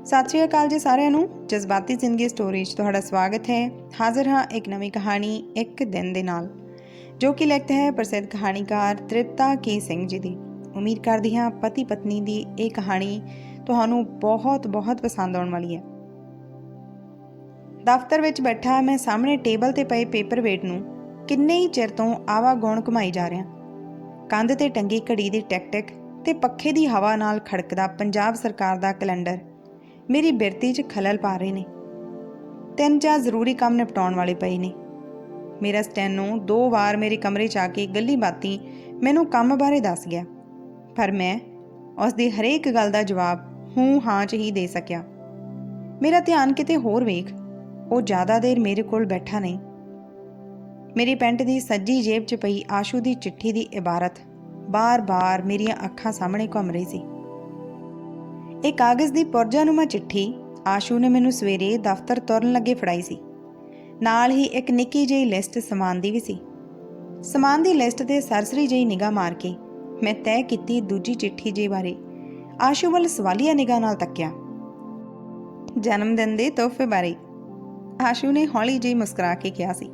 ਸਤਿ ਸ਼੍ਰੀ ਅਕਾਲ ਜੀ ਸਾਰਿਆਂ ਨੂੰ। ਜਜ਼ਬਾਤੀ ਜ਼ਿੰਦਗੀ ਸਟੋਰੀ 'ਚ ਤੁਹਾਡਾ ਸਵਾਗਤ ਹੈ। ਹਾਜ਼ਰ ਹਾਂ ਇੱਕ ਨਵੀਂ ਕਹਾਣੀ ਇੱਕ ਦਿਨ ਦੇ ਨਾਲ, ਜੋ ਕਿ ਲਿਖਤ ਹੈ ਪ੍ਰਸਿੱਧ ਕਹਾਣੀਕਾਰ ਤ੍ਰਿਪਤਾ ਕੇ ਸਿੰਘ ਜੀ ਦੀ। ਉਮੀਦ ਕਰਦੀ ਹਾਂ ਪਤੀ ਪਤਨੀ ਦੀ ਇਹ ਕਹਾਣੀ ਤੁਹਾਨੂੰ ਬਹੁਤ ਬਹੁਤ ਪਸੰਦ ਆਉਣ ਵਾਲੀ ਹੈ। ਦਫ਼ਤਰ ਵਿੱਚ ਬੈਠਾ ਮੈਂ ਸਾਹਮਣੇ ਟੇਬਲ ਤੇ ਪਏ ਪੇਪਰ ਵੇਟ ਨੂੰ ਕਿੰਨੇ ਹੀ ਚਿਰ ਤੋਂ ਆਵਾ ਗੌਣ ਘੁਮਾਈ ਜਾ ਰਿਹਾ। ਕੰਧ ਤੇ ਟੰਗੀ ਘੜੀ ਦੀ ਟਿਕ ਟਿਕ ਤੇ ਪੱਖੇ ਦੀ ਹਵਾ ਨਾਲ ਖੜਕਦਾ ਪੰਜਾਬ ਸਰਕਾਰ ਦਾ ਕੈਲੰਡਰ। ਮੇਰੀ ਬਿਰਤੀ 'ਚ ਖਲਲ ਪਾ ਰਹੇ ਨੇ। ਤਿੰਨ ਚਾਰ ਜ਼ਰੂਰੀ ਕੰਮ ਨਿਪਟਾਉਣ ਵਾਲੇ ਪਏ ਨੇ। ਮੇਰਾ ਸਟੈਨੋ ਦੋ ਵਾਰ ਮੇਰੇ ਕਮਰੇ 'ਚ ਆ ਕੇ ਗੱਲੀ ਬਾਤੀ ਮੈਨੂੰ ਕੰਮ ਬਾਰੇ ਦੱਸ ਗਿਆ। ਪਰ ਮੈਂ ਉਸ ਦੀ ਹਰੇਕ ਗੱਲ ਦਾ ਜਵਾਬ ਹੂੰ ਹਾਂ 'ਚ ਹੀ ਦੇ ਸਕਿਆ। ਮੇਰਾ ਧਿਆਨ ਕਿਤੇ ਹੋਰ ਵੇਖ। ਉਹ ਜ਼ਿਆਦਾ ਦੇਰ ਮੇਰੇ ਕੋਲ ਬੈਠਾ ਨਹੀਂ। ਮੇਰੀ ਪੈਂਟ ਦੀ ਸੱਜੀ ਜੇਬ 'ਚ ਪਈ ਆਸ਼ੂ ਦੀ ਚਿੱਠੀ ਦੀ ਇਬਾਰਤ। ਬਾਰ-ਬਾਰ ਮੇਰੀਆਂ ਅੱਖਾਂ ਸਾਹਮਣੇ ਘੁੰਮ ਰਹੀ ਸੀ। ਇਹ ਕਾਗਜ਼ ਦੀ ਪੁਰਜਾਨੁਮਾ ਚਿੱਠੀ, ਆਸ਼ੂ ਨੇ ਮੈਨੂੰ ਸਵੇਰੇ ਦਫ਼ਤਰ ਤੁਰਨ ਲੱਗੇ ਫੜਾਈ ਸੀ। ਨਾਲ ਹੀ ਇੱਕ ਨਿੱਕੀ ਜਿਹੀ ਲਿਸਟ ਸਮਾਨ ਦੀ ਵੀ ਸੀ। ਸਮਾਨ ਦੀ ਲਿਸਟ ਤੇ ਸਰਸਰੀ ਜਿਹੀ ਨਿਗਾਹ ਮਾਰ ਕੇ ਮੈਂ ਤੈਅ ਕੀਤੀ ਦੂਜੀ ਚਿੱਠੀ ਜੇ ਬਾਰੇ। ਆਸ਼ੂ ਵੱਲ ਸਵਾਲੀਆ ਨਿਗਾਹ ਨਾਲ ਤੱਕਿਆ। ਜਨਮ ਦਿਨ ਦੇ ਤੋਹਫੇ ਬਾਰੇ। ਆਸ਼ੂ ਨੇ ਹੌਲੀ ਜਿਹੀ ਮੁਸਕਰਾ ਕੇ ਕਿਹਾ ਸੀ।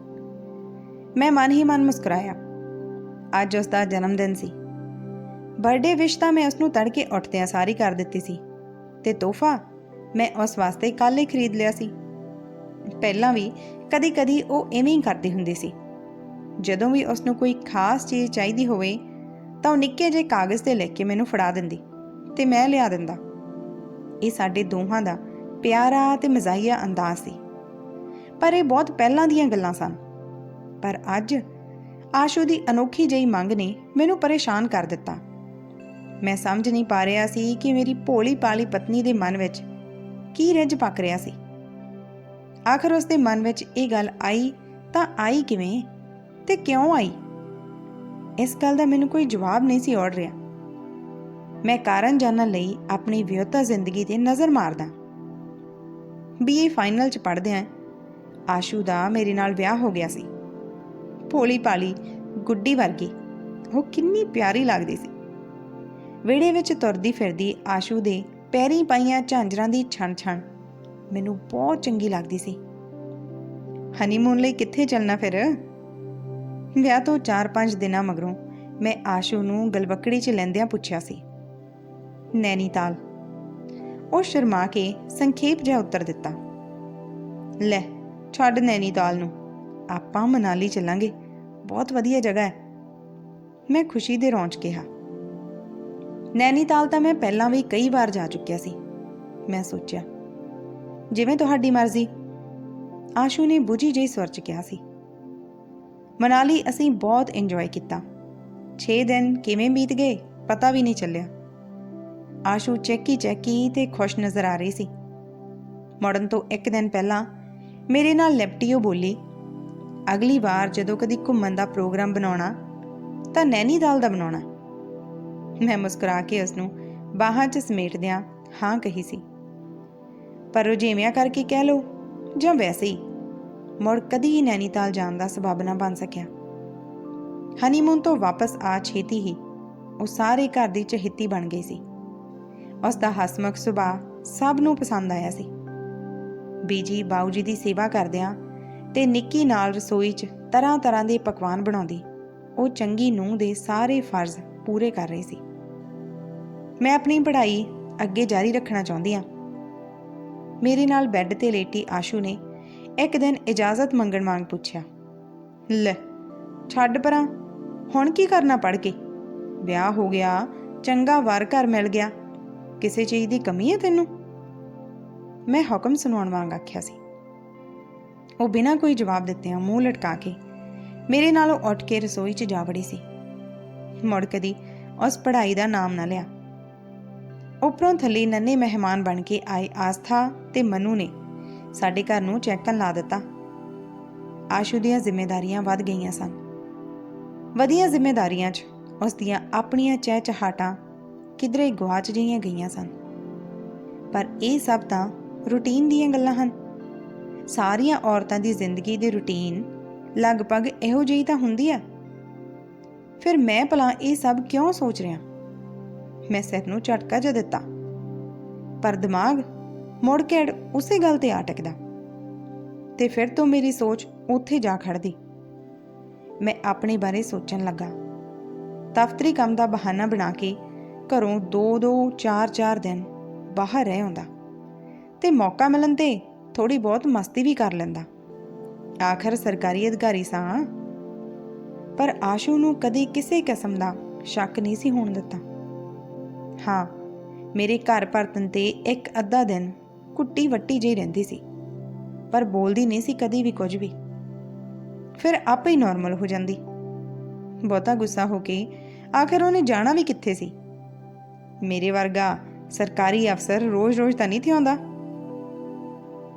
ਮੈਂ ਮਨ ਹੀ ਮਨ ਮੁਸਕਰਾਇਆ। ਅੱਜ ਉਸ ਦਾ ਜਨਮ ਦਿਨ ਸੀ। ਬਰਥਡੇ ਵਿਸ਼ ਤਾਂ ਮੈਂ ਉਸ ਨੂੰ ਤੜਕੇ ਉੱਠਦਿਆਂ ਸਾਰੀ ਕਰ ਦਿੱਤੀ ਸੀ। ਤੇ ਤੋਹਫਾ ਮੈਂ ਉਸ ਵਾਸਤੇ ਕੱਲ ਹੀ ਖਰੀਦ ਲਿਆ ਸੀ। ਪਹਿਲਾਂ ਵੀ ਕਦੀ-ਕਦੀ ਉਹ ਐਵੇਂ ਹੀ ਕਰਦੇ ਹੁੰਦੇ ਸੀ। ਜਦੋਂ ਵੀ ਉਸ ਨੂੰ ਕੋਈ ਖਾਸ ਚੀਜ਼ ਚਾਹੀਦੀ ਹੋਵੇ, ਤਾਂ ਉਹ ਨਿੱਕੇ ਜਿਹੇ ਕਾਗਜ਼ ਤੇ ਲਿਖ ਕੇ ਮੈਨੂੰ ਫੜਾ ਦਿੰਦੀ ਤੇ ਮੈਂ ਲਿਆ ਦਿੰਦਾ। ਇਹ ਸਾਡੇ ਦੋਹਾਂ ਦਾ ਪਿਆਰਾ ਤੇ ਮਜ਼ਾਹੀਆ ਅੰਦਾਜ਼ ਸੀ। ਪਰ ਇਹ ਬਹੁਤ ਪਹਿਲਾਂ ਦੀਆਂ ਗੱਲਾਂ ਸਨ। ਪਰ ਅੱਜ ਆਸ਼ੂ ਦੀ ਅਨੋਖੀ ਜਿਹੀ ਮੰਗ ਨੇ ਮੈਨੂੰ ਪਰੇਸ਼ਾਨ ਕਰ ਦਿੱਤਾ। ਮੈਂ ਸਮਝ ਨਹੀਂ ਪਾ ਰਿਹਾ ਸੀ ਕਿ ਮੇਰੀ ਭੋਲੀ ਪਾਲੀ ਪਤਨੀ ਦੇ ਮਨ ਵਿੱਚ ਕੀ ਰਿੱਝ ਪੱਕ ਰਿਹਾ ਸੀ। ਆਖਰ ਉਸ ਦੇ ਮਨ ਵਿੱਚ ਇਹ ਗੱਲ ਆਈ ਤਾਂ ਆਈ ਕਿਵੇਂ ਤੇ ਕਿਉਂ ਆਈ? ਇਸ ਗੱਲ ਦਾ ਮੈਨੂੰ ਕੋਈ ਜਵਾਬ ਨਹੀਂ ਸੀ ਔੜ ਰਿਹਾ। ਮੈਂ ਕਾਰਨ ਜਾਣਨ ਲਈ ਆਪਣੀ ਵਿਅਹਤਾ ਜ਼ਿੰਦਗੀ ਤੇ ਨਜ਼ਰ ਮਾਰਦਾ। ਬੀਏ ਫਾਈਨਲ ਚ ਪੜ੍ਹਦਿਆਂ ਆਸ਼ੂ ਦਾ ਮੇਰੇ ਨਾਲ ਵਿਆਹ ਹੋ ਗਿਆ ਸੀ। ਭੋਲੀ ਪਾਲੀ ਗੁੱਡੀ ਵਰਗੀ, ਉਹ ਕਿੰਨੀ ਪਿਆਰੀ ਲੱਗਦੀ ਸੀ। ਵਿੜੇ ਵਿੱਚ ਤੁਰਦੀ ਫਿਰਦੀ ਆਸ਼ੂ ਦੇ ਪੈਰੀ ਪਾਈਆਂ ਝਾਂਜਰਾਂ ਦੀ ਛਣ-ਛਣ ਮੈਨੂੰ ਬਹੁਤ ਚੰਗੀ ਲੱਗਦੀ ਸੀ। ਹਨੀਮੂਨ ਲਈ ਕਿੱਥੇ ਚੱਲਣਾ ਫਿਰ? ਵਿਆਹ ਤੋਂ 4-5 ਦਿਨਾਂ ਮਗਰੋਂ ਮੈਂ ਆਸ਼ੂ ਨੂੰ ਗਲਵਕੜੀ 'ਚ ਲੈਂਦਿਆਂ ਪੁੱਛਿਆ ਸੀ। ਨੈਨੀਤਾਲ ਉਹ ਸ਼ਰਮਾ ਕੇ ਸੰਖੇਪ ਜਿਹਾ ਉੱਤਰ ਦਿੱਤਾ। ਲੈ, ਛੱਡ ਨੈਨੀਤਾਲ ਨੂੰ, ਆਪਾਂ ਮਨਾਲੀ ਚੱਲਾਂਗੇ, ਬਹੁਤ ਵਧੀਆ ਜਗ੍ਹਾ ਹੈ। ਮੈਂ ਖੁਸ਼ੀ ਦੇ ਰੌਂਚ ਕਿਹਾ। ਨੈਨੀਤਾਲ ਤਾਂ ਮੈਂ ਪਹਿਲਾਂ ਵੀ ਕਈ ਵਾਰ ਜਾ ਚੁੱਕਿਆ ਸੀ। ਮੈਂ ਸੋਚਿਆ, ਜਿਵੇਂ ਤੁਹਾਡੀ ਮਰਜ਼ੀ। ਆਸ਼ੂ ਨੇ ਬੁਝੀ ਜਿਹੀ ਸਵਰ ਚ ਕਿਹਾ ਸੀ। ਮਨਾਲੀ ਅਸੀਂ ਬਹੁਤ ਇੰਜੋਏ ਕੀਤਾ। 6 ਦਿਨ ਕਿਵੇਂ ਬੀਤ ਗਏ, ਪਤਾ ਵੀ ਨਹੀਂ ਚੱਲਿਆ। ਆਸ਼ੂ ਚੈਕੀ ਚੈਕੀ ਤੇ ਖੁਸ਼ ਨਜ਼ਰ ਆ ਰਹੀ ਸੀ। ਮੁੜਨ ਤੋਂ ਇੱਕ ਦਿਨ ਪਹਿਲਾਂ ਮੇਰੇ ਨਾਲ ਲੈਪਟੀਓ ਬੋਲੀ, ਅਗਲੀ ਵਾਰ ਜਦੋਂ ਕਦੀ ਘੁੰਮਣ ਦਾ ਪ੍ਰੋਗਰਾਮ ਬਣਾਉਣਾ, ਤਾਂ ਨੈਨੀਤਾਲ ਦਾ ਬਣਾਉਣਾ। ਮੈਂ ਮੁਸਕਰਾ ਕੇ ਉਸ ਨੂੰ ਬਾਹਾਂ 'ਚ ਸਮੇਟਦਿਆਂ ਹਾਂ ਕਹੀ ਸੀ, ਪਰ ਉਹ ਰੁਝੇਵਿਆਂ ਕਰਕੇ ਕਹਿ ਲੋ ਜਾਂ ਵੈਸੇ ਹੀ? ਮੁੜ ਕਦੀ ਹੀ ਨੈਨੀਤਾਲ ਜਾਣ ਦਾ ਸਬਬ ਨਾ ਬਣ ਸਕਿਆ। ਹਨੀਮੂਨ ਤੋਂ ਵਾਪਸ ਆ ਛੇਤੀ ਹੀ ਉਹ ਸਾਰੇ ਘਰ ਦੀ ਚਹਿੱਤੀ ਬਣ ਗਈ ਸੀ। ਉਸ ਦਾ ਹਸਮੁਖ ਸੁਭਾਅ ਸਭ ਨੂੰ ਪਸੰਦ ਆਇਆ ਸੀ। ਬੀਜੀ ਬਾਊ ਜੀ ਦੀ ਸੇਵਾ ਕਰਦਿਆਂ ਤੇ ਨਿੱਕੀ ਨਾਲ ਰਸੋਈ 'ਚ ਤਰ੍ਹਾਂ ਤਰ੍ਹਾਂ ਦੇ ਪਕਵਾਨ ਬਣਾਉਂਦੀ, ਉਹ ਚੰਗੀ ਨੂੰਹ ਦੇ ਸਾਰੇ ਫਰਜ਼ ਪੂਰੇ ਕਰ ਰਹੀ ਸੀ। ਮੈਂ ਆਪਣੀ ਪੜ੍ਹਾਈ ਅੱਗੇ ਜਾਰੀ ਰੱਖਣਾ ਚਾਹੁੰਦੀ ਹਾਂ। ਮੇਰੇ ਨਾਲ ਬੈੱਡ ਤੇ ਲੇਟੀ ਆਸ਼ੂ ਨੇ ਇੱਕ ਦਿਨ ਇਜਾਜ਼ਤ ਮੰਗਣ ਵਾਂਗ ਪੁੱਛਿਆ, ਲੈ, ਛੱਡ ਪਰਾਂ, ਹੁਣ ਕੀ ਕਰਨਾ ਪੜ ਕੇ? ਵਿਆਹ ਹੋ ਗਿਆ, ਚੰਗਾ ਵਰ ਘਰ ਮਿਲ ਗਿਆ, ਕਿਸੇ ਚੀਜ਼ ਦੀ ਕਮੀ ਹੈ ਤੈਨੂੰ? ਮੈਂ ਹੁਕਮ ਸੁਣਾਉਣ ਵਾਂਗ ਆਖਿਆ ਸੀ। ਉਹ ਬਿਨਾਂ ਕੋਈ ਜਵਾਬ ਦਿੱਤਿਆਂ ਮੂੰਹ ਲਟਕਾ ਕੇ ਮੇਰੇ ਨਾਲੋਂ ਉੱਠ ਕੇ ਰਸੋਈ 'ਚ ਜਾ ਵੜੀ ਸੀ। ਮੁੜ ਕਦੀ ਉਸ ਪੜ੍ਹਾਈ ਦਾ ਨਾਮ ਨਾ ਲਿਆ। ਉੱਪਰੋਂ ਥੱਲੇ ਨੰਨੇ ਮਹਿਮਾਨ ਬਣ ਕੇ ਆਏ ਆਸਥਾ ਤੇ ਮਨੂ ਨੇ ਸਾਡੇ ਘਰ ਨੂੰ ਚੈੱਕਨ ਲਾ ਦਿੱਤਾ। ਆਸ਼ੂ ਦੀਆਂ ਜ਼ਿੰਮੇਵਾਰੀਆਂ ਵੱਧ ਗਈਆਂ ਸਨ। ਵਧੀਆਂ ਜ਼ਿੰਮੇਵਾਰੀਆਂ 'ਚ ਉਸ ਦੀਆਂ ਆਪਣੀਆਂ ਚਹਿਚਹਾਟਾਂ ਕਿਧਰੇ ਗਵਾਚ ਜਿਹੀਆਂ ਗਈਆਂ ਸਨ। ਪਰ ਇਹ ਸਭ ਤਾਂ ਰੂਟੀਨ ਦੀਆਂ ਗੱਲਾਂ ਹਨ। ਸਾਰੀਆਂ ਔਰਤਾਂ ਦੀ ਜ਼ਿੰਦਗੀ ਦੀ ਰੂਟੀਨ ਲਗਭਗ ਇਹੋ ਜਿਹੀ ਤਾਂ ਹੁੰਦੀ ਆ। ਫਿਰ ਮੈਂ ਭਲਾ ਇਹ ਸਭ ਕਿਉਂ ਸੋਚ ਰਿਹਾ? ਮੈਂ ਸਿਰ ਨੂੰ ਝਟਕਾ ਜਿਹਾ ਦਿੱਤਾ। ਪਰ ਦਿਮਾਗ ਮੁੜ ਕੇ ਉਸੇ ਗੱਲ ਤੇ ਆਟਕਦਾ ਟਕਦਾ। ਤੇ ਫਿਰ ਤੋਂ ਮੇਰੀ ਸੋਚ ਉੱਥੇ ਜਾ ਖੜਦੀ। ਮੈਂ ਆਪਣੇ ਬਾਰੇ ਸੋਚਣ ਲੱਗਾ। ਦਫ਼ਤਰੀ ਕੰਮ ਦਾ ਬਹਾਨਾ ਬਣਾ ਕੇ ਘਰੋਂ 2-2 4-4 ਦਿਨ ਬਾਹਰ ਰਹਿ ਆਉਂਦਾ। ਤੇ ਮੌਕਾ ਮਿਲਣ ਤੇ ਥੋੜੀ ਬਹੁਤ ਮਸਤੀ ਵੀ ਕਰ ਲੈਂਦਾ। ਆਖਰ ਸਰਕਾਰੀ ਅਧਿਕਾਰੀ ਸਾਂ। ਪਰ ਆਸ਼ੂ ਨੂੰ ਕਦੀ ਕਿਸੇ ਕਿਸਮ ਦਾ ਸ਼ੱਕ ਨਹੀਂ ਸੀ ਹੋਣ ਦਿੱਤਾ। ਹਾਂ, ਮੇਰੇ ਘਰ ਪਰਤਨ ਤੇ ਇੱਕ ਅੱਧਾ ਦਿਨ ਕੁੱਟੀ ਵੱਟੀ ਜਿਹੀ ਰਹਿੰਦੀ ਸੀ, ਪਰ ਬੋਲਦੀ ਨਹੀਂ ਸੀ ਕਦੀ ਵੀ ਕੁਝ ਵੀ। ਫਿਰ ਆਪੇ ਹੀ ਨਾਰਮਲ ਹੋ ਜਾਂਦੀ। ਬਹੁਤਾ ਗੁੱਸਾ ਹੋ ਕੇ ਆਖਰ ਉਹਨੇ ਜਾਣਾ ਵੀ ਕਿੱਥੇ ਸੀ? ਮੇਰੇ ਵਰਗਾ ਸਰਕਾਰੀ ਅਫਸਰ ਰੋਜ਼-ਰੋਜ਼ ਤਾਂ ਨਹੀਂ ਥਿਆਉਂਦਾ।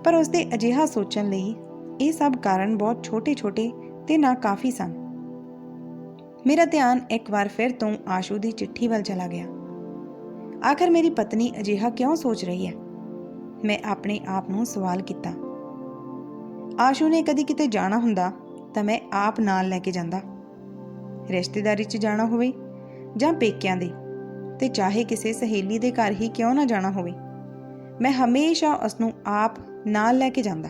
ਪਰ ਉਸਦੇ ਅਜਿਹਾ ਸੋਚਣ ਲਈ ਇਹ ਸਭ ਕਾਰਨ ਬਹੁਤ ਛੋਟੇ-ਛੋਟੇ ਤੇ ਨਾ ਕਾਫੀ ਸਨ। ਮੇਰਾ ਧਿਆਨ ਇੱਕ ਵਾਰ ਫਿਰ ਤੋਂ ਆਸ਼ੂ ਦੀ ਚਿੱਠੀ ਵੱਲ ਚਲਾ ਗਿਆ। ਆਖਰ ਮੇਰੀ ਪਤਨੀ ਅਜਿਹਾ ਕਿਉਂ ਸੋਚ ਰਹੀ ਹੈ? ਮੈਂ ਆਪਣੇ ਆਪ ਨੂੰ ਸਵਾਲ ਕੀਤਾ। ਆਸ਼ੂ ਨੇ ਕਦੀ ਕਿਤੇ ਜਾਣਾ ਹੁੰਦਾ ਤਾਂ ਮੈਂ ਆਪ ਨਾਲ ਲੈ ਕੇ ਜਾਂਦਾ। ਰਿਸ਼ਤੇਦਾਰੀ 'ਚ ਜਾਣਾ ਹੋਵੇ ਜਾਂ ਪੇਕਿਆਂ ਦੇ, ਤੇ ਚਾਹੇ ਕਿਸੇ ਸਹੇਲੀ ਦੇ ਘਰ ਹੀ ਕਿਉਂ ਨਾ ਜਾਣਾ ਹੋਵੇ, ਮੈਂ ਹਮੇਸ਼ਾ ਉਸ ਨੂੰ ਆਪ ਨਾਲ ਲੈ ਕੇ ਜਾਂਦਾ।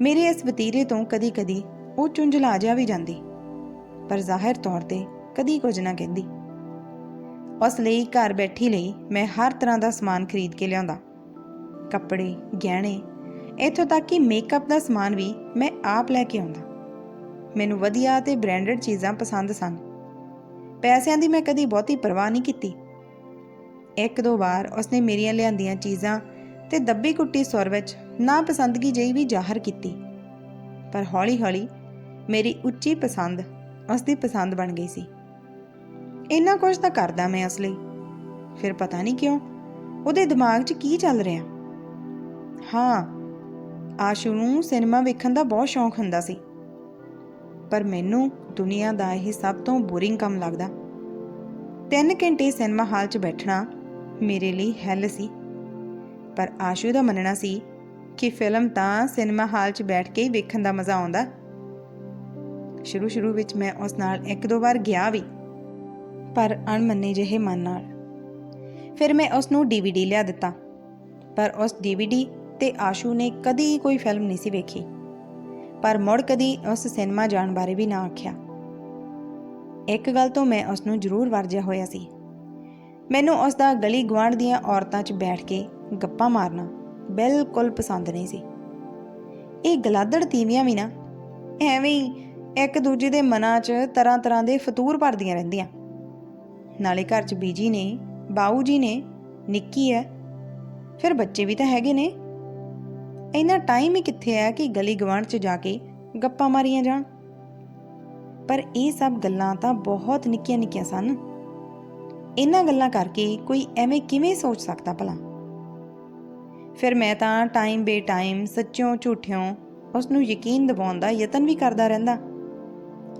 ਮੇਰੇ ਇਸ ਵਤੀਰੇ ਤੋਂ ਕਦੀ-ਕਦੀ ਉਹ ਚੁੰਝਲਾ ਜਾ ਵੀ ਜਾਂਦੀ, ਪਰ ਜ਼ਾਹਿਰ ਤੌਰ ਤੇ ਕਦੀ ਕੁਝ ਨਾ ਕਹਿੰਦੀ। ਉਸ ਲਈ ਘਰ ਬੈਠੀ ਲਈ ਮੈਂ ਹਰ ਤਰ੍ਹਾਂ ਦਾ ਸਮਾਨ ਖਰੀਦ ਕੇ ਲਿਆਉਂਦਾ। ਕੱਪੜੇ, ਗਹਿਣੇ, ਇੱਥੋਂ ਤੱਕ ਕਿ ਮੇਕਅਪ ਦਾ ਸਮਾਨ ਵੀ ਮੈਂ ਆਪ ਲੈ ਕੇ ਆਉਂਦਾ। ਮੈਨੂੰ ਵਧੀਆ ਤੇ ਬ੍ਰਾਂਡਡ ਚੀਜ਼ਾਂ ਪਸੰਦ ਸਨ। ਪੈਸਿਆਂ ਦੀ ਮੈਂ ਕਦੀ ਬਹੁਤੀ ਪਰਵਾਹ ਨਹੀਂ ਕੀਤੀ। ਇੱਕ ਦੋ ਵਾਰ ਉਸਨੇ ਮੇਰੀਆਂ ਲਿਆਂਦੀਆਂ ਚੀਜ਼ਾਂ ਤੇ ਦੱਬੀ ਕੁੱਟੀ ਸੁਰ ਵਿੱਚ ਨਾ ਪਸੰਦਗੀ ਜਿਹੀ ਵੀ ਜ਼ਾਹਰ ਕੀਤੀ। ਪਰ ਹੌਲੀ-ਹੌਲੀ ਮੇਰੀ ਉੱਚੀ ਪਸੰਦ ਉਸ ਦੀ ਪਸੰਦ ਬਣ ਗਈ ਸੀ। ਇੰਨਾ ਕੁਝ ਤਾਂ ਕਰਦਾ ਮੈਂ ਉਸ ਲਈ ਫਿਰ ਪਤਾ ਨਹੀਂ ਕਿਉਂ, ਉਹਦੇ ਦਿਮਾਗ 'ਚ ਕੀ ਚੱਲ ਰਿਹਾ? ਹਾਂ, ਆਸ਼ੂ ਨੂੰ ਸਿਨੇਮਾ ਵੇਖਣ ਦਾ ਬਹੁਤ ਸ਼ੌਂਕ ਹੁੰਦਾ ਸੀ। ਪਰ ਮੈਨੂੰ ਦੁਨੀਆ ਦਾ ਇਹ ਸਭ ਤੋਂ ਬੋਰਿੰਗ ਕੰਮ ਲੱਗਦਾ। 3 ਘੰਟੇ ਸਿਨੇਮਾ ਹਾਲ 'ਚ ਬੈਠਣਾ ਮੇਰੇ ਲਈ ਹੈਲ ਸੀ। ਪਰ ਆਸ਼ੂ ਦਾ ਮੰਨਣਾ ਸੀ ਕਿ ਫਿਲਮ ਤਾਂ ਸਿਨੇਮਾ ਹਾਲ 'ਚ ਬੈਠ ਕੇ ਹੀ ਵੇਖਣ ਦਾ ਮਜ਼ਾ ਆਉਂਦਾ। ਸ਼ੁਰੂ ਸ਼ੁਰੂ ਵਿੱਚ ਮੈਂ ਉਸ ਨਾਲ ਇੱਕ ਦੋ ਵਾਰ ਗਿਆ ਵੀ। ਪਰ ਅਣਮੰਨੇ ਜਿਹੇ ਮਨ ਨਾਲ। ਫਿਰ ਮੈਂ ਉਸ ਨੂੰ ਡੀਵੀਡੀ ਲਿਆ ਦਿੱਤਾ। ਪਰ ਉਸ ਡੀਵੀਡੀ ਤੇ ਆਸ਼ੂ ਨੇ ਕਦੀ ਕੋਈ ਫਿਲਮ ਨਹੀਂ ਸੀ ਵੇਖੀ। ਪਰ ਮੁੜ ਕਦੀ ਉਸ ਸਿਨੇਮਾ ਜਾਣ ਬਾਰੇ ਵੀ ਨਾ ਆਖਿਆ। ਇੱਕ ਗੱਲ ਤੋਂ ਮੈਂ ਉਸ ਨੂੰ ਜ਼ਰੂਰ ਵਰਜਿਆ ਹੋਇਆ ਸੀ। ਮੈਨੂੰ ਉਸ ਦਾ ਗਲੀ ਗਵਾਂਢ ਦੀਆਂ ਔਰਤਾਂ 'ਚ ਬੈਠ ਕੇ ਗੱਪਾਂ ਮਾਰਨਾ ਬਿਲਕੁਲ ਪਸੰਦ ਨਹੀਂ ਸੀ। ਇਹ ਗਲਾਦੜ ਤੀਵੀਆਂ ਵੀ ਨਾ, ਐਵੇਂ ਹੀ ਇੱਕ ਦੂਜੇ ਦੇ ਮਨਾਂ 'ਚ ਤਰ੍ਹਾਂ ਤਰ੍ਹਾਂ ਦੇ ਫਤੂਰ ਭਰਦੀਆਂ ਰਹਿੰਦੀਆਂ। ਨਾਲੇ ਘਰ 'ਚ ਬੀਜੀ ਨੇ, ਬਾਊ ਜੀ ਨੇ, ਨਿੱਕੀ ਹੈ ਫਿਰ ਬੱਚੇ ਵੀ ਤਾਂ ਹੈਗੇ ਨੇ। ਇੰਨਾ ਟਾਈਮ ਹੀ ਕਿੱਥੇ ਹੈ ਕਿ ਗਲੀ ਗਵਾਂਢ 'ਚ ਜਾ ਕੇ ਗੱਪਾਂ ਮਾਰੀਆਂ ਜਾਣ। ਪਰ ਇਹ ਸਭ ਗੱਲਾਂ ਤਾਂ ਬਹੁਤ ਨਿੱਕੀਆਂ ਨਿੱਕੀਆਂ ਸਨ। ਇਹਨਾਂ ਗੱਲਾਂ ਕਰਕੇ ਕੋਈ ਐਵੇਂ ਕਿਵੇਂ ਸੋਚ ਸਕਦਾ ਭਲਾ? ਫਿਰ ਮੈਂ ਤਾਂ ਟਾਈਮ ਬੇ ਟਾਈਮ ਸੱਚਿਓਂ ਝੂਠਿਓਂ ਉਸ ਨੂੰ ਯਕੀਨ ਦਿਵਾਉਣ ਦਾ ਯਤਨ ਵੀ ਕਰਦਾ ਰਹਿੰਦਾ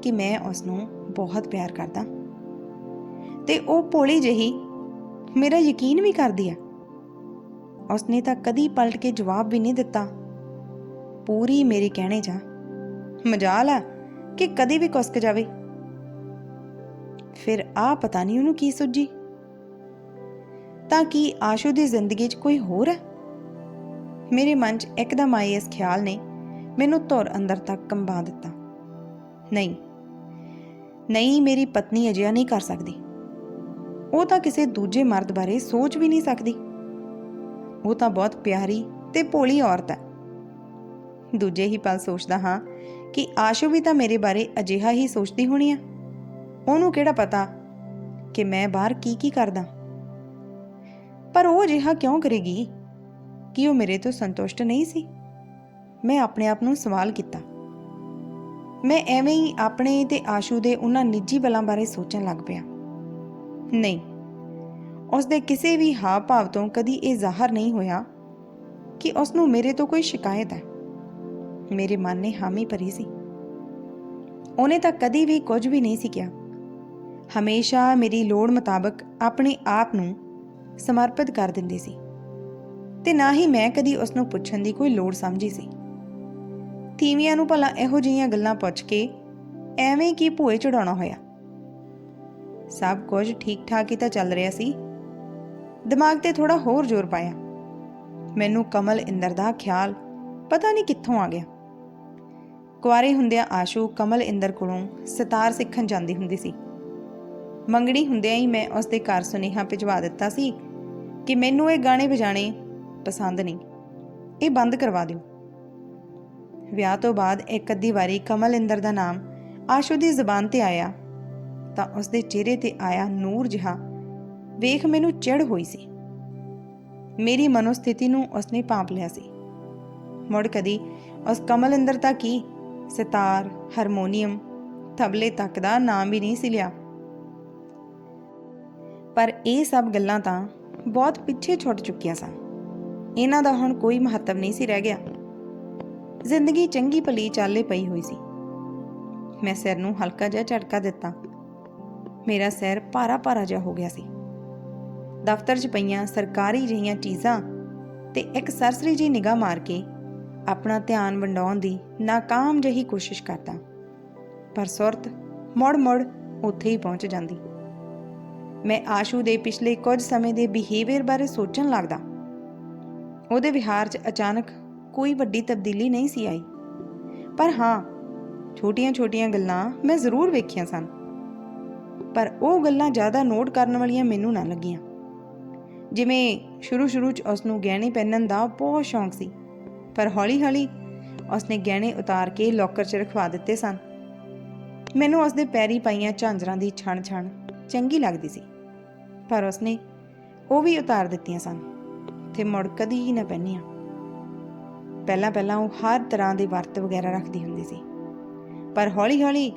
ਕਿ ਮੈਂ ਉਸ ਨੂੰ ਬਹੁਤ ਪਿਆਰ ਕਰਦਾ। ਤੇ ਉਹ ਭੋਲੀ ਜਹੀ ਮੇਰਾ ਯਕੀਨ ਵੀ ਕਰਦੀ ਆ। ਉਸਨੇ ਤਾਂ ਕਦੀ ਪਲਟ ਕੇ ਜਵਾਬ ਵੀ ਨਹੀਂ ਦਿੱਤਾ। ਪੂਰੀ ਮੇਰੇ ਕਹਿਣੇ ਜਾ ਮਜਾਲ ਆ ਕਿ ਕਦੇ ਵੀ ਕੁਸਕ ਜਾਵੇ। ਫਿਰ ਆ ਪਤਾ ਨਹੀਂ ਉਹਨੂੰ ਕੀ ਸੁੱਜੀ ਤਾਂ ਕੀ ਆਸ਼ੂ ਦੀ ਜ਼ਿੰਦਗੀ 'ਚ ਕੋਈ ਹੋਰ ਹੈ ਮੇਰੇ ਮਨ 'ਚ ਇੱਕਦਮ ਆਏ ਇਸ ਖਿਆਲ ਨੇ, ਮੈਨੂੰ ਧੁਰ ਅੰਦਰ ਤੱਕ ਕੰਬਾ ਦਿੱਤਾ। ਨਹੀਂ ਨਹੀਂ ਮੇਰੀ ਪਤਨੀ ਅਜਿਹਾ ਨਹੀਂ ਕਰ ਸਕਦੀ। ਉਹ ਤਾਂ ਕਿਸੇ ਦੂਜੇ ਮਰਦ ਬਾਰੇ ਸੋਚ ਵੀ ਨਹੀਂ ਸਕਦੀ। ਉਹ ਤਾਂ ਬਹੁਤ ਪਿਆਰੀ ਤੇ ਭੋਲੀ ਔਰਤ ਹੈ। ਦੂਜੇ ਹੀ ਪਲ ਸੋਚਦਾ ਹਾਂ ਕਿ ਆਸ਼ੂ ਵੀ ਤਾਂ ਮੇਰੇ ਬਾਰੇ ਅਜਿਹਾ ਹੀ ਸੋਚਦੀ ਹੋਣੀ ਆ। ਉਹਨੂੰ ਕਿਹੜਾ ਪਤਾ ਕਿ ਮੈਂ ਬਾਹਰ ਕੀ ਕੀ ਕਰਦਾ। ਪਰ ਉਹ ਅਜਿਹਾ ਕਿਉਂ ਕਰੇਗੀ? ਕਿ ਉਹ ਮੇਰੇ ਤੋਂ ਸੰਤੁਸ਼ਟ ਨਹੀਂ ਸੀ? ਮੈਂ ਆਪਣੇ ਆਪ ਨੂੰ ਸਵਾਲ ਕੀਤਾ। ਮੈਂ ਐਵੇਂ ਹੀ ਆਪਣੇ ਤੇ ਆਸ਼ੂ ਦੇ ਉਹਨਾਂ ਨਿੱਜੀ ਬਲਾਂ ਬਾਰੇ ਸੋਚਣ ਲੱਗ ਪਿਆ। ਨਹੀਂ। ਉਸ ਦੇ ਕਿਸੇ ਵੀ ਹਾਵ ਭਾਵ ਤੋਂ ਕਦੀ ਇਹ ਜ਼ਾਹਰ ਨਹੀਂ ਹੋਇਆ ਕਿ ਉਸ ਨੂੰ ਮੇਰੇ ਤੋਂ ਕੋਈ ਸ਼ਿਕਾਇਤ ਹੈ। ਮੇਰੇ ਮਨ ਨੇ ਹਾਮੀ ਭਰੀ ਸੀ। ਉਹਨੇ ਤਾਂ ਕਦੀ ਵੀ ਕੁਝ ਵੀ ਨਹੀਂ ਸੀ ਕਿਹਾ। ਹਮੇਸ਼ਾ ਮੇਰੀ ਲੋੜ ਮੁਤਾਬਕ ਆਪਣੇ ਆਪ ਨੂੰ ਸਮਰਪਿਤ ਕਰ ਦਿੰਦੀ ਸੀ ਤੇ ਨਾ ਹੀ ਮੈਂ ਕਦੀ ਉਸ ਨੂੰ ਪੁੱਛਣ ਦੀ ਕੋਈ ਲੋੜ ਸਮਝੀ ਸੀ। ਤੀਵੀਆਂ ਨੂੰ ਭਲਾ ਇਹੋ ਜਿਹੀਆਂ ਗੱਲਾਂ ਪੁੱਛ ਕੇ ਐਵੇਂ ਕੀ ਭੂਏ ਚੜਾਉਣਾ ਹੋਇਆ? ਸਭ ਕੁਝ ਠੀਕ ਠਾਕ ਹੀ ਤਾਂ ਚੱਲ ਰਿਹਾ ਸੀ। ਦਿਮਾਗ ਤੇ ਥੋੜਾ ਹੋਰ ਜ਼ੋਰ ਪਾਇਆ। ਮੈਨੂੰ ਕਮਲ ਇੰਦਰ ਦਾ ਖਿਆਲ ਪਤਾ ਨਹੀਂ ਕਿੱਥੋਂ ਆ ਗਿਆ। ਕੁਆਰੇ ਹੁੰਦਿਆਂ ਆਸ਼ੂ ਕਮਲ ਇੰਦਰ ਕੋਲੋਂ ਸਿਤਾਰ ਸਿੱਖਣ ਜਾਂਦੀ ਹੁੰਦੀ ਸੀ। ਮੰਗਣੀ ਹੁੰਦਿਆਂ ਹੀ ਮੈਂ ਉਸ ਦੇ ਘਰ ਸੁਨੇਹਾ ਭਿਜਵਾ ਦਿੱਤਾ ਸੀ ਕਿ ਮੈਨੂੰ ਇਹ ਗਾਣੇ ਵਜਾਣੇ ਪਸੰਦ ਨਹੀਂ। ਇਹ ਬੰਦ ਕਰਵਾ ਦਿਓ। ਵਿਆਹ ਤੋਂ ਬਾਅਦ ਇੱਕ ਅੱਧੀ ਵਾਰੀ ਕਮਲ ਇੰਦਰ ਦਾ ਨਾਮ ਆਸ਼ੂ ਦੀ ਜ਼ੁਬਾਨ ਤੇ ਆਇਆ। ਤਾਂ ਉਸ ਦੇ ਚਿਹਰੇ ਤੇ ਆਇਆ ਨੂਰ ਜਿਹਾ। ਵੇਖ ਮੈਨੂੰ ਚਿੜ ਹੋਈ ਸੀ। ਮੇਰੀ ਮਨੋਸਥਿਤੀ ਨੂੰ ਉਸਨੇ ਭਾਂਪ ਲਿਆ ਸੀ। ਮੁੜ ਕਦੀ ਉਸ ਕਮਲ ਅੰਦਰ ਤਾਂ ਕੀ? ਸਿਤਾਰ, ਹਾਰਮੋਨੀਅਮ ਤਬਲੇ ਤੱਕ ਦਾ ਨਾਮ ਵੀ ਨਹੀਂ ਸੀ ਲਿਆ। ਪਰ ਇਹ ਸਭ ਗੱਲਾਂ ਤਾਂ ਬਹੁਤ ਪਿੱਛੇ ਛੁੱਟ ਚੁੱਕੀਆਂ ਸਨ। ਇਹਨਾਂ ਦਾ ਹੁਣ ਕੋਈ ਮਹੱਤਵ ਨਹੀਂ ਸੀ ਰਹਿ ਗਿਆ। ਜ਼ਿੰਦਗੀ ਚੰਗੀ ਭਲੀ ਚਾਲੇ ਪਈ ਹੋਈ ਸੀ। ਮੈਂ ਸਿਰ ਨੂੰ ਹਲਕਾ ਜਿਹਾ ਝਟਕਾ ਦਿੱਤਾ। ਮੇਰਾ ਸਿਰ ਭਾਰਾ ਭਾਰਾ ਜਿਹਾ ਹੋ ਗਿਆ ਸੀ। ਦਫ਼ਤਰ 'ਚ ਪਈਆਂ ਸਰਕਾਰੀ ਜਿਹੀਆਂ ਚੀਜ਼ਾਂ ਤੇ ਇੱਕ ਸਰਸਰੀ ਜੀ ਨਿਗਾਹ ਮਾਰ ਕੇ ਆਪਣਾ ਧਿਆਨ ਵੰਡਾਉਣ ਦੀ ਨਾਕਾਮ ਜਿਹੀ ਕੋਸ਼ਿਸ਼ ਕਰਦਾ। ਪਰ ਸੁਰਤ ਮੁੜ-ਮੁੜ ਉੱਥੇ ਹੀ ਪਹੁੰਚ ਜਾਂਦੀ। ਮੈਂ ਆਸ਼ੂ ਦੇ ਪਿਛਲੇ ਕੁਝ ਸਮੇਂ ਦੇ ਬਿਹੇਵੀਅਰ ਬਾਰੇ ਸੋਚਣ ਲੱਗਦਾ। ਉਹਦੇ ਵਿਹਾਰ 'ਚ ਅਚਾਨਕ ਕੋਈ ਵੱਡੀ ਤਬਦੀਲੀ ਨਹੀਂ ਸੀ ਆਈ। ਪਰ ਹਾਂ, ਛੋਟੀਆਂ-ਛੋਟੀਆਂ ਗੱਲਾਂ ਮੈਂ ਜ਼ਰੂਰ ਵੇਖੀਆਂ ਸਨ। ਪਰ ਉਹ ਗੱਲਾਂ ਜ਼ਿਆਦਾ ਨੋਟ ਕਰਨ ਵਾਲੀਆਂ ਮੈਨੂੰ ਨਾ ਲੱਗੀਆਂ। ਜਿਵੇਂ ਸ਼ੁਰੂ-ਸ਼ੁਰੂ 'ਚ ਉਸ ਨੂੰ ਗਹਿਣੇ ਪਹਿਨਣ ਦਾ ਬਹੁਤ ਸ਼ੌਂਕ ਸੀ, ਪਰ ਹੌਲੀ-ਹੌਲੀ ਉਸਨੇ ਗਹਿਣੇ ਉਤਾਰ ਕੇ ਲੋਕਰ 'ਚ ਰਖਵਾ ਦਿੱਤੇ ਸਨ। ਮੈਨੂੰ ਉਸਦੇ ਪੈਰੀ ਪਾਈਆਂ ਝਾਂਜਰਾਂ ਦੀ ਛਣ-ਛਣ ਚੰਗੀ ਲੱਗਦੀ ਸੀ, ਪਰ ਉਸਨੇ ਉਹ ਵੀ ਉਤਾਰ ਦਿੱਤੀਆਂ ਸਨ ਤੇ ਮੁੜ ਕਦੀ ਹੀ ਨਾ ਪਹਿਨੀਆਂ। ਪਹਿਲਾਂ ਪਹਿਲਾਂ ਉਹ ਹਰ ਤਰ੍ਹਾਂ ਦੇ ਵਰਤ ਵਗੈਰਾ ਰੱਖਦੀ ਹੁੰਦੀ ਸੀ, ਪਰ ਹੌਲੀ-ਹੌਲੀ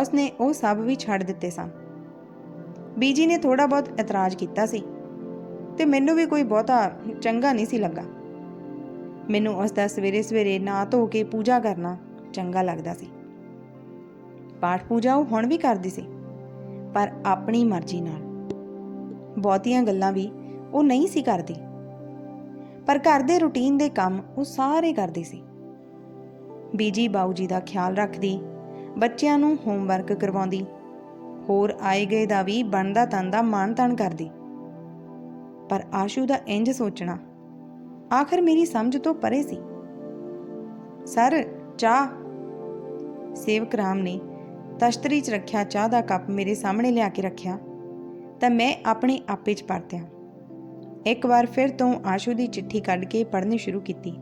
ਉਸਨੇ ਉਹ ਸਭ ਵੀ ਛੱਡ ਦਿੱਤੇ ਸਨ। ਬੀਜੀ ਨੇ ਥੋੜਾ ਬਹੁਤ ਇਤਰਾਜ਼ ਕੀਤਾ ਸੀ ਤੇ ਮੈਨੂੰ ਵੀ ਕੋਈ ਬਹੁਤਾ ਚੰਗਾ ਨਹੀਂ ਸੀ ਲੱਗਾ। ਮੈਨੂੰ ਉਸ ਦਾ ਸਵੇਰੇ ਸਵੇਰੇ ਨਾ ਧੋ ਕੇ ਪੂਜਾ ਕਰਨਾ ਚੰਗਾ ਲੱਗਦਾ ਸੀ। ਪਾਠ ਪੂਜਾ ਉਹ ਹੁਣ ਵੀ ਕਰਦੀ ਸੀ, ਪਰ ਆਪਣੀ ਮਰਜ਼ੀ ਨਾਲ। ਬਹੁਤੀਆਂ ਗੱਲਾਂ ਵੀ ਉਹ ਨਹੀਂ ਸੀ ਕਰਦੀ। ਪਰ ਘਰ ਦੇ ਰੁਟੀਨ ਦੇ ਕੰਮ ਉਹ ਸਾਰੇ ਕਰਦੀ ਸੀ। ਬੀਜੀ ਬਾਊਜੀ ਦਾ ਖਿਆਲ ਰੱਖਦੀ, ਬੱਚਿਆਂ ਨੂੰ ਹੋਮਵਰਕ ਕਰਵਾਉਂਦੀ ਹੋਰ ਆਏ ਗਏ ਦਾ ਵੀ ਬਣਦਾ ਤੰਦਾ ਮਾਣ ਤਣ ਕਰਦੀ। ਪਰ ਆਸ਼ੂ ਦਾ ਇੰਜ ਸੋਚਣਾ, ਆਖਰ ਮੇਰੀ ਸਮਝ ਤੋਂ ਪਰੇ ਸੀ। ਸਰ, ਚਾਹ। ਸੇਵਕ ਰਾਮ ਨੇ ਤਸ਼ਤਰੀ 'ਚ ਰੱਖਿਆ ਚਾਹ ਦਾ ਕੱਪ ਮੇਰੇ ਸਾਹਮਣੇ ਲਿਆ ਕੇ ਰੱਖਿਆ, ਤਾਂ ਮੈਂ ਆਪਣੇ ਆਪੇ 'ਚ ਪਰਤਿਆ। ਇੱਕ ਵਾਰ ਫਿਰ ਤੋਂ ਆਸ਼ੂ ਦੀ ਚਿੱਠੀ ਕੱਢ ਕੇ ਪੜ੍ਹਨੀ ਸ਼ੁਰੂ ਕੀਤੀ।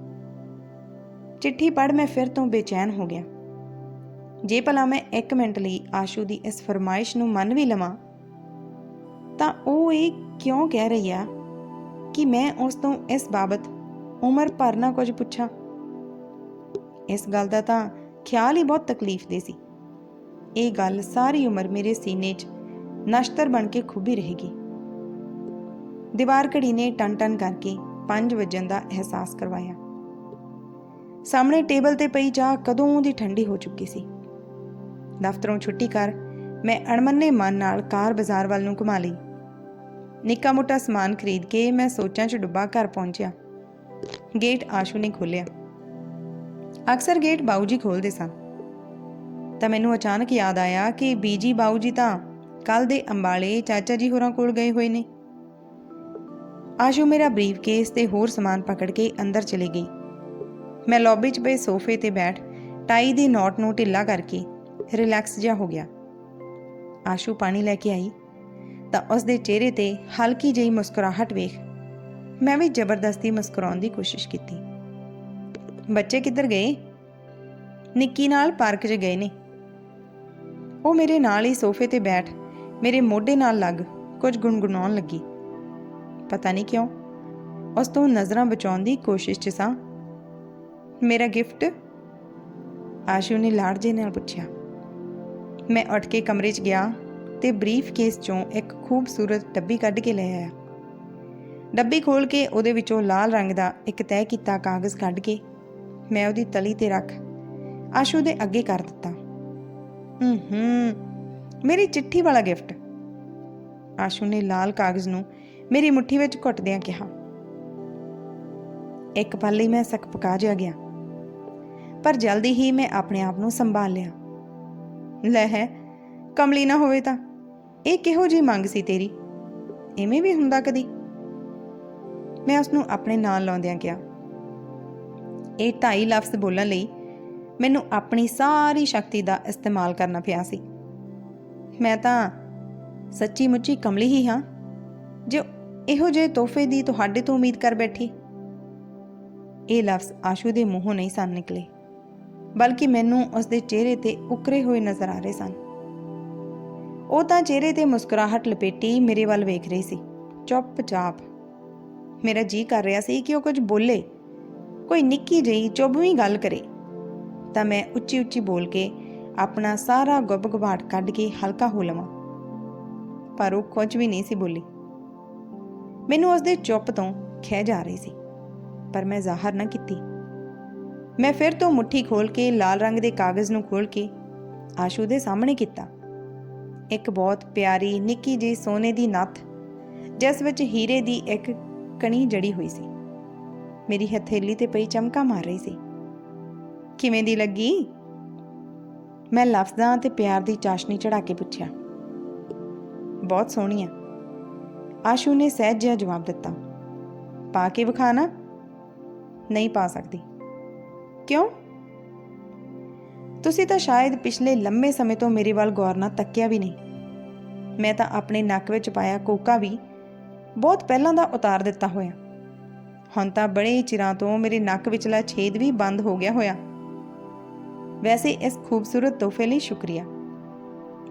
ਚਿੱਠੀ ਪੜ੍ਹ ਮੈਂ ਫਿਰ ਤੋਂ ਬੇਚੈਨ ਹੋ ਗਿਆ। ਜੇ ਭਲਾ ਮੈਂ 1 ਮਿੰਟ ਲਈ ਆਸ਼ੂ ਦੀ ਇਸ ਫਰਮਾਇਸ਼ ਨੂੰ ਮੰਨ ਵੀ ਲਵਾਂ, ਤਾਂ ਉਹ ਇਹ ਕਿਉਂ ਕਹਿ ਰਹੀ ਆ ਕਿ ਮੈਂ ਉਸ ਤੋਂ ਇਸ ਬਾਬਤ ਉਮਰ ਭਰ ਨਾ ਕੁਝ ਪੁੱਛਾਂ? ਇਸ ਗੱਲ ਦਾ ਤਾਂ ਖਿਆਲ ਹੀ ਬਹੁਤ ਤਕਲੀਫ ਦੇ ਸੀ। ਇਹ ਗੱਲ ਸਾਰੀ ਉਮਰ ਮੇਰੇ ਸੀਨੇ 'ਚ ਨਸ਼ਤਰ ਬਣ ਕੇ ਖੁੱਭੀ ਰਹੇਗੀ। ਦੀਵਾਰ ਘੜੀ ਨੇ ਟਨ ਟਨ ਕਰਕੇ 5 ਵਜਣ ਦਾ ਅਹਿਸਾਸ ਕਰਵਾਇਆ। ਸਾਹਮਣੇ ਟੇਬਲ ਤੇ ਪਈ ਚਾਹ ਕਦੋਂ ਦੀ ਠੰਡੀ ਹੋ ਚੁੱਕੀ ਸੀ। ਦਫ਼ਤਰੋਂ ਛੁੱਟੀ ਕਰ ਮੈਂ ਅਣਮੰਨੇ ਮਨ ਨਾਲ ਕਾਰ ਬਾਜ਼ਾਰ ਵੱਲ ਨੂੰ ਘੁਮਾ ਲਈ। ਨਿੱਕਾ ਮੋਟਾ ਸਮਾਨ ਖਰੀਦ ਕੇ ਮੈਂ ਸੋਚਾਂ 'ਚ ਡੁੱਬਾ ਘਰ ਪਹੁੰਚਿਆ। ਗੇਟ ਆਸ਼ੂ ਨੇ ਖੋਲ੍ਹਿਆ। ਅਕਸਰ ਗੇਟ ਬਾਊ ਜੀ ਖੋਲਦੇ ਸਨ ਤਾਂ ਮੈਨੂੰ ਅਚਾਨਕ ਯਾਦ ਆਇਆ ਕਿ ਬੀਜੀ ਬਾਊ ਜੀ ਤਾਂ ਕੱਲ ਦੇ ਅੰਬਾਲੇ ਚਾਚਾ ਜੀ ਹੋਰਾਂ ਕੋਲ ਗਏ ਹੋਏ ਨੇ। ਆਸ਼ੂ ਮੇਰਾ ਬਰੀਫ ਕੇਸ ਤੇ ਹੋਰ ਸਮਾਨ ਪਕੜ ਕੇ ਅੰਦਰ ਚਲੀ ਗਈ। ਮੈਂ ਲੌਬੀ 'ਚ ਪਏ ਸੋਫੇ ਤੇ ਬੈਠ ਟਾਈ ਦੀ ਨੋਟ ਨੂੰ ਢਿੱਲਾ ਕਰਕੇ ਰਿਲੈਕਸ ਜਿਹਾ ਹੋ ਗਿਆ। ਆਸ਼ੂ ਪਾਣੀ ਲੈ ਕੇ ਆਈ, ਤਾਂ ਉਸ ਦੇ ਚਿਹਰੇ ਤੇ ਹਲਕੀ ਜਿਹੀ ਮੁਸਕਰਾਹਟ ਵੇਖ ਮੈਂ ਵੀ ਜ਼ਬਰਦਸਤੀ ਮੁਸਕਰਾਉਣ ਦੀ ਕੋਸ਼ਿਸ਼ ਕੀਤੀ। ਬੱਚੇ ਕਿੱਧਰ ਗਏ? ਨਿੱਕੀ ਨਾਲ ਪਾਰਕ 'ਚ ਗਏ ਨੇ। ਉਹ ਮੇਰੇ ਨਾਲ ਹੀ ਸੋਫੇ ਤੇ ਬੈਠ ਮੇਰੇ ਮੋਢੇ ਨਾਲ ਲੱਗ ਕੁਝ ਗੁੰਗੁਣਾਉਣ ਲੱਗੀ। ਪਤਾ ਨਹੀਂ ਕਿਉਂ ਉਸ ਤੋਂ ਨਜ਼ਰਾਂ ਬਚਾਉਣ ਦੀ ਕੋਸ਼ਿਸ਼ 'ਚ ਸਾਂ। ਮੇਰਾ ਗਿਫਟ? ਆਸ਼ੂ ਨੇ ਲਾੜ ਜੇ ਨਾਲ ਪੁੱਛਿਆ। ਮੈਂ ਉੱਠ ਕੇ ਕਮਰੇ 'ਚ ਗਿਆ ਤੇ ਬਰੀਫ ਕੇਸ 'ਚੋਂ ਇੱਕ ਖੂਬਸੂਰਤ ਡੱਬੀ ਕੱਢ ਕੇ ਲੈ ਆਇਆ। ਡੱਬੀ ਖੋਲ ਕੇ ਉਹਦੇ ਵਿੱਚੋਂ ਲਾਲ ਰੰਗ ਦਾ ਇੱਕ ਤੈਅ ਕੀਤਾ ਕਾਗਜ਼ ਕੱਢ ਕੇ ਮੈਂ ਉਹਦੀ ਤਲੀ ਤੇ ਰੱਖ ਆਸ਼ੂ ਦੇ ਅੱਗੇ ਕਰ ਦਿੱਤਾ। ਹੂੰ ਹੂੰ, ਮੇਰੀ ਚਿੱਠੀ ਵਾਲਾ ਗਿਫਟ। ਆਸ਼ੂ ਨੇ ਲਾਲ ਕਾਗਜ਼ ਨੂੰ ਮੇਰੀ ਮੁੱਠੀ ਵਿੱਚ ਘੁੱਟਦਿਆਂ ਕਿਹਾ। ਇੱਕ ਪਲ ਲਈ ਮੈਂ ਸਕ ਪਕਾ ਜਿਹਾ ਗਿਆ। ਪਰ ਜਲਦੀ ਹੀ ਮੈਂ ਆਪਣੇ ਆਪ ਨੂੰ ਸੰਭਾਲ ਲਿਆ। ਲੈ ਹੈ ਕਮਲੀ ਨਾ ਹੋਵੇ ਤਾਂ। ਇਹ ਕਿਹੋ ਜੀ ਮੰਗ ਸੀ ਤੇਰੀ? ਐਵੇਂ ਵੀ ਹੁੰਦਾ ਕਦੀ? ਮੈਂ ਉਸ ਨੂੰ ਆਪਣੇ ਨਾਲ ਲਾਉਂਦਿਆਂ ਕਿਹਾ। ਇਹ ਢਾਈ ਲਫ਼ਜ਼ ਬੋਲਣ ਲਈ ਮੈਨੂੰ ਆਪਣੀ ਸਾਰੀ ਸ਼ਕਤੀ ਦਾ ਇਸਤੇਮਾਲ ਕਰਨਾ ਪਿਆ ਸੀ। ਮੈਂ ਤਾਂ ਸੱਚੀ ਮੁੱਚੀ ਕਮਲੀ ਹੀ ਹਾਂ, ਜੋ ਇਹੋ ਜਿਹੇ ਤੋਹਫੇ ਦੀ ਤੁਹਾਡੇ ਤੋਂ ਉਮੀਦ ਕਰ ਬੈਠੀ। ਇਹ ਲਫ਼ਜ਼ ਆਸ਼ੂ ਦੇ ਮੂੰਹੋਂ ਨਹੀਂ ਸਨ ਨਿਕਲੇ। ਬਲਕਿ ਮੈਨੂੰ ਉਸ ਦੇ ਚਿਹਰੇ ਤੇ ਉਕਰੇ ਹੋਏ ਨਜ਼ਰ ਆ ਰਹੇ ਸਨ। ਉਹ ਤਾਂ ਚਿਹਰੇ ਤੇ ਮੁਸਕਰਾਹਟ ਲਪੇਟੀ ਮੇਰੇ ਵੱਲ ਵੇਖ ਰਹੀ ਸੀ। ਚੁੱਪਚਾਪ ਮੇਰਾ ਜੀ ਕਰ ਰਿਹਾ ਸੀ ਕਿ ਉਹ ਕੁਝ ਬੋਲੇ। ਕੋਈ ਨਿੱਕੀ ਜਿਹੀ ਚੁੱਭਵੀਂ ਗੱਲ ਕਰੇ। ਤਾਂ ਮੈਂ ਉੱਚੀ ਉੱਚੀ ਬੋਲ ਕੇ ਆਪਣਾ ਸਾਰਾ ਗੁੱਬ-ਗੁਬਾਟ ਕੱਢ ਕੇ ਹਲਕਾ ਹੋ ਲਵਾਂ। ਪਰ ਉਹ ਕੁਝ ਵੀ ਨਹੀਂ ਸੀ ਬੋਲੀ। ਮੈਨੂੰ ਉਸ ਦੇ ਚੁੱਪ ਤੋਂ ਖਹਿ ਜਾ ਰਹੀ ਸੀ। ਪਰ ਮੈਂ ਜ਼ਾਹਰ ਨਾ ਕੀਤੀ। ਮੈਂ ਫਿਰ ਤੋਂ ਮੁੱਠੀ ਖੋਲ ਕੇ ਲਾਲ ਰੰਗ ਦੇ ਕਾਗਜ਼ ਨੂੰ ਖੋਲ ਕੇ ਆਸ਼ੂ ਦੇ ਸਾਹਮਣੇ ਕੀਤਾ। ਇੱਕ ਬਹੁਤ ਪਿਆਰੀ, ਨਿੱਕੀ ਜਿਹੀ ਸੋਨੇ ਦੀ ਨੱਥ, ਜਿਸ ਵਿੱਚ ਹੀਰੇ ਦੀ ਇੱਕ ਕਣੀ ਜੜੀ ਹੋਈ ਸੀ। ਮੇਰੀ ਹਥੇਲੀ ਤੇ ਪਈ ਚਮਕਾ ਮਾਰ ਰਹੀ ਸੀ। ਕਿਵੇਂ ਦੀ ਲੱਗੀ? ਮੈਂ ਲਫ਼ਜ਼ਾਂ ਤੇ ਪਿਆਰ ਦੀ ਚਾਸ਼ਨੀ ਚੜਾ ਕੇ ਪੁੱਛਿਆ। ਬਹੁਤ ਸੋਹਣੀ ਆ। ਆਸ਼ੂ ਨੇ ਸਹਿਜ ਜਿਹਾ ਜਵਾਬ ਦਿੱਤਾ। ਪਾ ਕੇ ਵਿਖਾਣਾ ਨਹੀਂ ਪਾ ਸਕਦੀ। ਕਿਉਂ? ਤੁਸੀਂ ਤਾਂ ਸ਼ਾਇਦ ਪਿਛਲੇ ਲੰਮੇ ਸਮੇਂ ਤੋਂ ਮੇਰੇ ਵੱਲ ਗੌਰ ਨਾਲ ਤੱਕਿਆ ਵੀ ਨਹੀਂ। ਮੈਂ ਤਾਂ ਆਪਣੇ ਨੱਕ ਵਿੱਚ ਪਾਇਆ ਕੋਕਾ ਵੀ ਬਹੁਤ ਪਹਿਲਾਂ ਦਾ ਉਤਾਰ ਦਿੱਤਾ ਹੋਇਆ। ਹੁਣ ਤਾਂ ਬੜੇ ਚਿਰਾਂ ਤੋਂ ਮੇਰੇ ਨੱਕ ਵਿਚਲਾ ਛੇਦ ਵੀ ਬੰਦ ਹੋ ਗਿਆ ਹੋਇਆ। ਵੈਸੇ ਇਸ ਖੂਬਸੂਰਤ ਤੋਹਫੇ ਲਈ ਸ਼ੁਕਰੀਆ।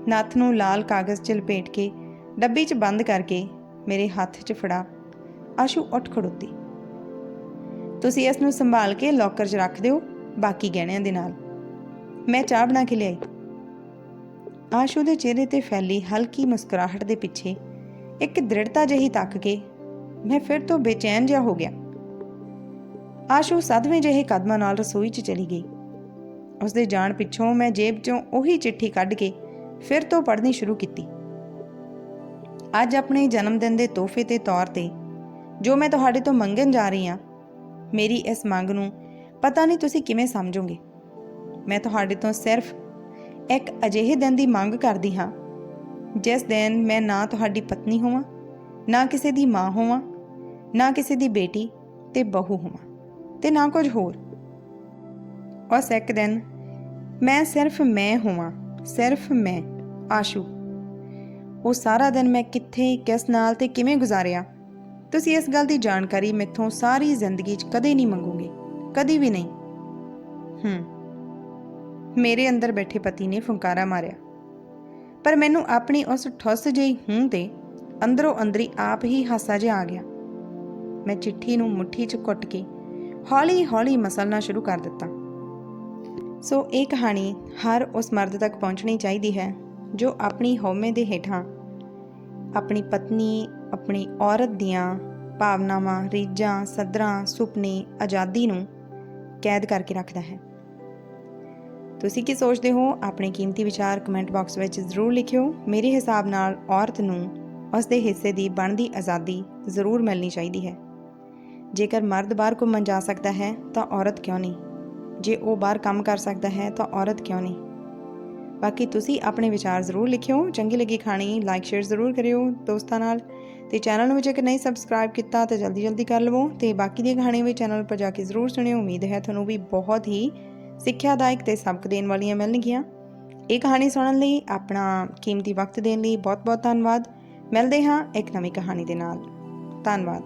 ਨੱਥ ਨੂੰ ਲਾਲ ਕਾਗਜ਼ 'ਚ ਲਪੇਟ ਕੇ ਡੱਬੀ 'ਚ ਬੰਦ ਕਰਕੇ ਮੇਰੇ ਹੱਥ 'ਚ ਫੜਾ, ਆਸ਼ੂ ਉੱਠ ਖੜੋਤੀ। ਤੁਸੀਂ ਇਸ ਨੂੰ ਸੰਭਾਲ ਕੇ ਲੋਕਰ 'ਚ ਰੱਖ ਦਿਓ, ਬਾਕੀ ਗਹਿਣਿਆਂ ਦੇ ਨਾਲ। ਮੈਂ ਚਾਹ ਬਣਾ ਕੇ ਲਿਆਈ। ਆਸ਼ੂ ਦੇ ਚਿਹਰੇ ਤੇ ਫੈਲੀ ਹਲਕੀ ਮੁਸਕਰਾਹਟ ਦੇ ਪਿੱਛੇ ਇੱਕ ਦ੍ਰਿੜਤਾ ਜਿਹੀ ਤੱਕ ਕੇ ਮੈਂ ਫਿਰ ਤੋਂ ਬੇਚੈਨ ਜਿਹਾ ਹੋ ਗਿਆ। ਆਸ਼ੂ ਸਦਵੇਂ ਜਿਹੇ ਕਦਮਾਂ ਨਾਲ ਰਸੋਈ 'ਚ ਚਲੀ ਗਈ। ਉਸ ਦੇ ਜਾਣ ਪਿੱਛੋਂ ਮੈਂ ਜੇਬ 'ਚੋਂ ਉਹੀ ਚਿੱਠੀ ਕੱਢ ਕੇ ਫਿਰ ਤੋਂ ਪੜ੍ਹਨੀ ਸ਼ੁਰੂ ਕੀਤੀ। ਅੱਜ ਆਪਣੇ ਜਨਮ ਦਿਨ ਦੇ ਤੋਹਫੇ ਦੇ ਤੌਰ ਤੇ ਜੋ ਮੈਂ ਤੁਹਾਡੇ ਤੋਂ ਮੰਗਣ ਜਾ ਰਹੀ ਹਾਂ ਮੇਰੀ ਇਸ ਮੰਗ ਨੂੰ ਪਤਾ ਨਹੀਂ ਤੁਸੀਂ ਕਿਵੇਂ ਸਮਝੋਗੇ। ਮੈਂ ਤੁਹਾਡੇ ਤੋਂ ਸਿਰਫ ਇੱਕ ਅਜਿਹੇ ਦਿਨ ਦੀ ਮੰਗ ਕਰਦੀ ਹਾਂ, ਜਿਸ ਦਿਨ ਮੈਂ ਨਾ ਤੁਹਾਡੀ ਪਤਨੀ ਹੋਵਾਂ, ਨਾ ਕਿਸੇ ਦੀ ਮਾਂ ਹੋਵਾਂ, ਨਾ ਕਿਸੇ ਦੀ ਬੇਟੀ ਤੇ ਬਹੂ ਹੋਵਾਂ, ਤੇ ਨਾ ਕੁਝ ਹੋਰ। ਉਸ ਇੱਕ ਦਿਨ ਮੈਂ ਸਿਰਫ ਮੈਂ ਹੋਵਾਂ, ਸਿਰਫ ਮੈਂ, ਆਸ਼ੂ। ਉਹ ਸਾਰਾ ਦਿਨ ਮੈਂ ਕਿੱਥੇ, ਕਿਸ ਨਾਲ ਤੇ ਕਿਵੇਂ ਗੁਜ਼ਾਰਿਆ ਤੁਸੀਂ ਇਸ ਗੱਲ ਦੀ ਜਾਣਕਾਰੀ ਮੈਥੋਂ ਸਾਰੀ ਜ਼ਿੰਦਗੀ 'ਚ ਕਦੇ ਨਹੀਂ ਮੰਗੋਗੇ, ਕਦੀ ਵੀ ਨਹੀਂ। ਹੂੰ। ਮੇਰੇ ਅੰਦਰ ਬੈਠੇ ਪਤੀ ਨੇ ਫੁੰਕਾਰਾ ਮਾਰਿਆ। ਪਰ ਮੈਨੂੰ ਆਪਣੀ ਉਸ ਠੁੱਸ ਜਿਹੀ ਹੂੰ ਤੇ ਅੰਦਰੋਂ ਅੰਦਰੀ ਆਪ ਹੀ ਹਾਸਾ ਜਿਹਾ ਆ ਗਿਆ। ਮੈਂ ਚਿੱਠੀ ਨੂੰ ਮੁੱਠੀ 'ਚ ਕੁੱਟ ਕੇ ਹੌਲੀ-ਹੌਲੀ ਮਸਲਣਾ ਸ਼ੁਰੂ ਕਰ ਦਿੱਤਾ। ਸੋ ਇਹ ਕਹਾਣੀ ਹਰ ਉਸ ਮਰਦ ਤੱਕ ਪਹੁੰਚਣੀ ਚਾਹੀਦੀ ਹੈ ਜੋ ਆਪਣੀ ਹਉਮੈ ਦੇ ਹੇਠਾਂ ਆਪਣੀ ਪਤਨੀ ਆਪਣੀ ਔਰਤ ਦੀਆਂ ਭਾਵਨਾਵਾਂ, ਰੀਝਾਂ, ਸਦਰਾਂ, ਸੁਪਨੇ, ਆਜ਼ਾਦੀ ਨੂੰ ਕੈਦ ਕਰਕੇ ਰੱਖਦਾ ਹੈ। ਤੁਸੀਂ ਕੀ ਸੋਚਦੇ ਹੋ? ਆਪਣੇ ਕੀਮਤੀ ਵਿਚਾਰ ਕਮੈਂਟ ਬਾਕਸ ਵਿੱਚ ਜ਼ਰੂਰ ਲਿਖਿਓ। ਮੇਰੇ ਹਿਸਾਬ ਨਾਲ ਔਰਤ ਨੂੰ ਉਸ ਦੇ ਹਿੱਸੇ ਦੀ ਬਣਦੀ ਆਜ਼ਾਦੀ ਜ਼ਰੂਰ ਮਿਲਣੀ ਚਾਹੀਦੀ ਹੈ। ਜੇਕਰ ਮਰਦ ਬਾਹਰ ਘੁੰਮਣ ਜਾ ਸਕਦਾ ਹੈ, ਤਾਂ ਔਰਤ ਕਿਉਂ ਨਹੀਂ? ਜੇ ਉਹ ਬਾਹਰ ਕੰਮ ਕਰ ਸਕਦਾ ਹੈ, ਤਾਂ ਔਰਤ ਕਿਉਂ ਨਹੀਂ? ਬਾਕੀ ਤੁਸੀਂ ਆਪਣੇ ਵਿਚਾਰ ਜ਼ਰੂਰ ਲਿਖਿਓ। ਚੰਗੀ ਲੱਗੀ ਖਾਣੀ ਲਾਈਕ ਸ਼ੇਅਰ ਜ਼ਰੂਰ ਕਰਿਓ ਦੋਸਤਾਂ ਨਾਲ। ਤੇ ਚੈਨਲ ਨੂੰ ਜੇਕਰ ਨਹੀਂ ਸਬਸਕ੍ਰਾਈਬ ਕੀਤਾ ਤਾਂ ਜਲਦੀ ਜਲਦੀ ਕਰ ਲਵੋ ਤੇ ਬਾਕੀ ਦੀਆਂ ਕਹਾਣੀਆਂ ਵੀ ਚੈਨਲ ਪਰ ਜਾ ਕੇ ਜ਼ਰੂਰ ਸੁਣਿਓ। ਉਮੀਦ ਹੈ ਤੁਹਾਨੂੰ ਵੀ ਬਹੁਤ ਹੀ ਸਿੱਖਿਆਦਾਇਕ ਤੇ ਸਬਕ ਦੇਣ ਵਾਲੀਆਂ ਮਿਲਣਗੀਆਂ। ਇਹ ਕਹਾਣੀ ਸੁਣਨ ਲਈ ਆਪਣਾ ਕੀਮਤੀ ਵਕਤ ਦੇਣ ਲਈ ਬਹੁਤ ਬਹੁਤ ਧੰਨਵਾਦ। ਮਿਲਦੇ ਹਾਂ ਇੱਕ ਨਵੀਂ ਕਹਾਣੀ ਦੇ ਨਾਲ। ਧੰਨਵਾਦ।